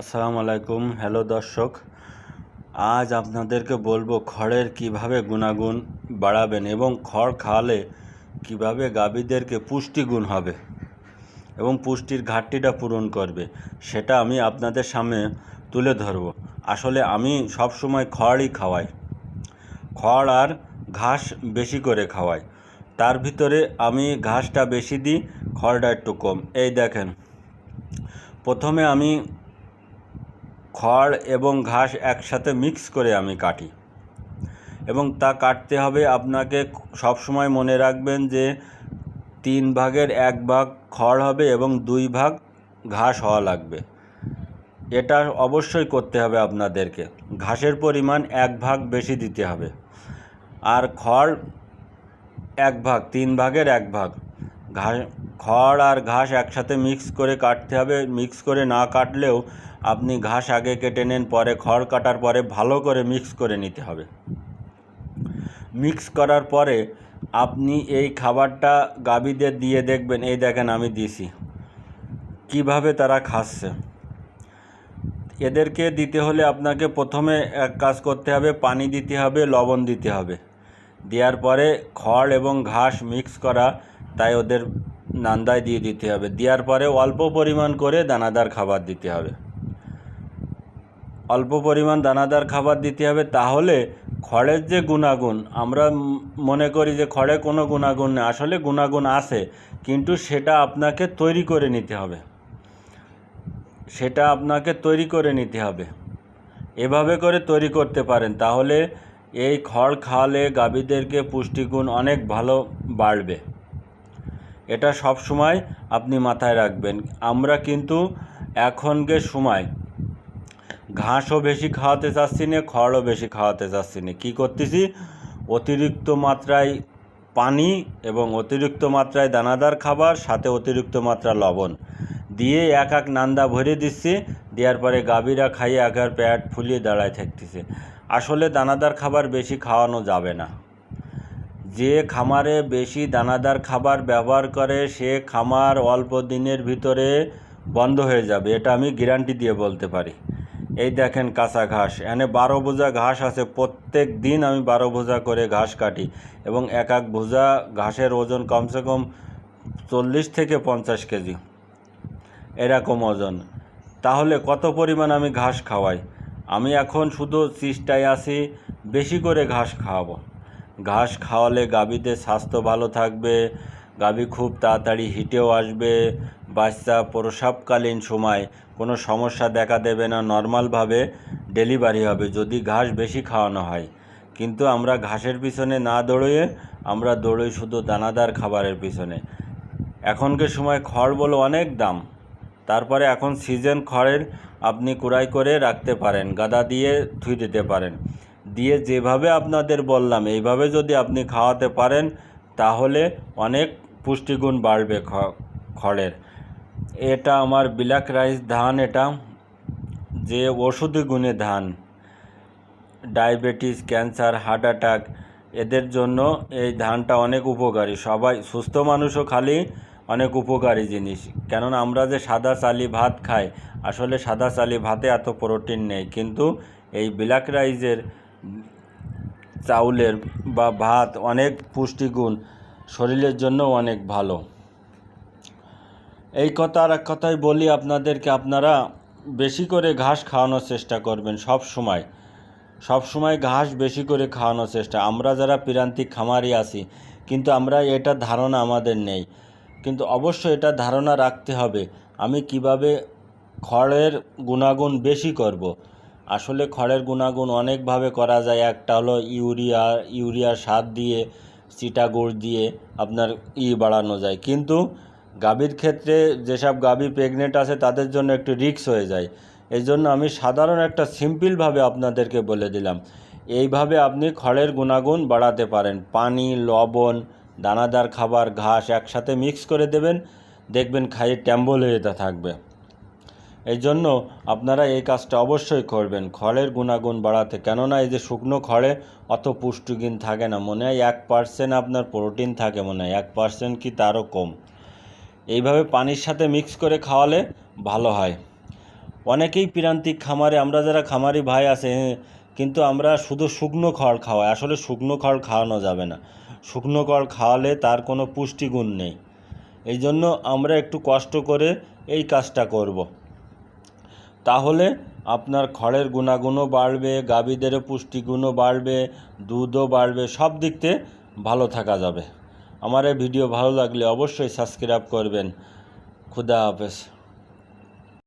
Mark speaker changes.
Speaker 1: আসসালামু আলাইকুম। হ্যালো দর্শক, আজ আপনাদেরকে বলব খড়ের কীভাবে গুণাগুণ বাড়াবেন এবং খড় খাওয়ালে কীভাবে গাভীদেরকে পুষ্টিগুণ হবে এবং পুষ্টির ঘাটতিটা পূরণ করবে, সেটা আমি আপনাদের সামনে তুলে ধরবো। আসলে আমি সব সময় খড়ই খাওয়াই। খড় আর ঘাস বেশি করে খাওয়াই। তার ভিতরে আমি ঘাসটা বেশি দিই, খড়টা একটু কম। এই দেখেন, প্রথমে আমি খড় এবং ঘাস একসাথে মিক্স করে আমি কাটি। এবং তা কাটতে হবে আপনাকে সব সময় মনে রাখবেন যে তিন ভাগের এক ভাগ খড় হবে এবং দুই ভাগ ঘাস হওয়া লাগবে। এটা অবশ্যই করতে হবে আপনাদেরকে। ঘাসের পরিমাণ এক ভাগ বেশি দিতে হবে। আর খড় এক ভাগ, তিন ভাগের এক ভাগ। ঘাস খড় আর ঘাস একসাথে মিক্স করে কাটতে হবে। মিক্স করে না কাটলেও আপনি ঘাস আগে কেটে নেন, পরে খড় কাটার পরে ভালো করে মিক্স করে নিতে হবে। মিক্স করার পরে আপনি এই খাবারটা গাভীদের দিয়ে দেখবেন, এই দেখেন আমি দিছি। কীভাবে তারা খাচ্ছে। এদেরকে দিতে হলে আপনাকে প্রথমে এক কাজ করতে হবে, পানি দিতে হবে, লবণ দিতে হবে। দেওয়ার পরে খড় এবং ঘাস মিক্স করা, তাই ওদের নান্দায় দিয়ে দিতে হবে। দেওয়ার পরে অল্প পরিমাণ করে দানাদার খাবার দিতে হবে। অল্প পরিমাণ দানাদার খাবার দিতে হবে, তাহলে খড়ের যে গুণাগুণ, আমরা মনে করি যে খড়ে কোনো গুণাগুণ নেই, আসলে গুণাগুণ আছে, কিন্তু সেটা আপনাকে তৈরি করে নিতে হবে। সেটা আপনাকে তৈরি করে নিতে হবে। এভাবে করে তৈরি করতে পারেন, তাহলে এই খড় খাওয়ালে গাভীদেরকে পুষ্টিগুণ অনেক ভালো বাড়বে। এটা সব সময় আপনি মাথায় রাখবেন। আমরা কিন্তু এখনকার সময় ঘাসও বেশি খাওয়াতে চাচ্ছি না, খড়ও বেশি খাওয়াতে চাচ্ছি না। কী করতেছি? অতিরিক্ত মাত্রায় পানি এবং অতিরিক্ত মাত্রায় দানাদার খাবার, সাথে অতিরিক্ত মাত্রা লবণ। দিয়ে এক এক নান্দা ভরে দিচ্ছি, দেওয়ার পরে গাভীরা খাইয়ে একার প্যাট ফুলিয়ে দাঁড়ায় থাকতেছে। আসলে দানাদার খাবার বেশি খাওয়ানো যাবে না। যে খামারে বেশি দানাদার খাবার ব্যবহার করে, সে খামার অল্প দিনের ভিতরে বন্ধ হয়ে যাবে, এটা আমি গ্যারান্টি দিয়ে বলতে পারি। এই দেখেন কাঁচা ঘাস। এনে বারো বোঝা ঘাস আছে, প্রত্যেক দিন আমি বারো বোঝা করে ঘাস কাটি এবং এক এক বোঝা ঘাসের ওজন কমসে কম চল্লিশ থেকে পঞ্চাশ কেজি, এরকম ওজন। তাহলে কত পরিমাণ আমি ঘাস খাওয়াই? আমি এখন শুধু চেষ্টায় আছি, বেশি করে ঘাস খাওয়াবো। ঘাস খাওয়ালে গাভীদের স্বাস্থ্য ভালো থাকবে, গাভী খুব তাড়াতাড়ি হিটেও আসবে বাচ্চা প্রসবকালীন সময় কোনো সমস্যা দেখা দেবে না, নর্মালভাবে ডেলিভারি হবে, যদি ঘাস বেশি খাওয়ানো হয়। কিন্তু আমরা ঘাসের পিছনে না দৌড়িয়ে, আমরা দৌড়ই শুধু দানাদার খাবারের পিছনে। এখনকার সময় খড় বলে অনেক দাম। তারপরে এখন সিজন খড়ের আপনি কুড়াই করে রাখতে পারেন, গাদা দিয়ে ধুই দিতে পারেন। দিয়ে যেভাবে আপনাদের বললাম, এইভাবে যদি আপনি খাওয়াতে পারেন, তাহলে অনেক পুষ্টিগুণ বাড়বে খড়ের। এটা আমার ব্ল্যাক রাইস ধান এটা, যে ওষুধি গুণে ধান। ডায়াবেটিস, ক্যান্সার, হার্ট অ্যাটাক, এদের জন্য এই ধানটা অনেক উপকারী। সবাই সুস্থ মানুষও খালি অনেক উপকারী জিনিস। কেননা আমরা যে সাদা চালি ভাত খাই, আসলে সাদা চালি ভাতে এত প্রোটিন নেই। কিন্তু এই ব্ল্যাক রাইসের চাউলের বা ভাত অনেক পুষ্টিগুণ, শরীরের জন্য অনেক ভালো। এই কথা আর এক কথাই বলি আপনাদেরকে, আপনারা বেশি করে ঘাস খাওয়ানোর চেষ্টা করবেন সব সময়। সব সময় ঘাস বেশি করে খাওয়ানোর চেষ্টা। আমরা যারা প্রান্তিক খামারি আছি, কিন্তু আমরা এটা ধারণা আমাদের নেই। কিন্তু অবশ্যই এটা ধারণা রাখতে হবে, আমি কীভাবে খড়ের গুণাগুণ বেশি করব। আসলে খড়ের গুণাগুণ অনেকভাবে করা যায়। একটা হলো ইউরিয়া ইউরিয়া সার দিয়ে চিটাগুড় দিয়ে আপনার ই বাড়ানো যায়। কিন্তু গাভীর ক্ষেত্রে যেসব গাভী প্রেগনেন্ট আছে, তাদের জন্য একটু রিস্ক হয়ে যায়। এই জন্য আমি সাধারণ একটা সিম্পলভাবে আপনাদেরকে বলে দিলাম। এইভাবে আপনি খড়ের গুণাগুণ বাড়াতে পারেন। পানি, লবণ, দানাদার খাবার, ঘাস একসাথে মিক্স করে দেবেন। দেখবেন খাইয়ে ট্যাম্বল হয়ে থাকবে। এই জন্য আপনারা এই কাজটা অবশ্যই করবেন। খড়ের গুণাগুণ বাড়াতে। কেননা এই যে শুকনো খড়ে অত পুষ্টিগুণ থাকে না। মনে হয় এক পার্সেন্ট আপনার প্রোটিন থাকে মনে হয়। এক পার্সেন্ট কি তারও কম। এইভাবে পানির সাথে মিক্স করে খাওয়ালে ভালো হয়। অনেকেই প্রান্তিক খামারে, আমরা যারা খামারি ভাই আছে, কিন্তু আমরা শুধু শুকনো খড় খাওয়াই। আসলে শুকনো খড় খাওয়ানো যাবে না। শুকনো খড় খাওয়ালে তার কোনো পুষ্টিগুণ নেই। এই জন্য আমরা একটু কষ্ট করে এই কাজটা করব। তাহলে আপনার খড়ের গুণাগুণও বাড়বে, গাভীদেরও পুষ্টিগুণও বাড়বে, দুধও বাড়বে, সব দিক থেকে ভালো থাকা যাবে। আমার এই ভিডিও ভালো লাগলে অবশ্যই সাবস্ক্রাইব করবেন। খুদা হাফেজ।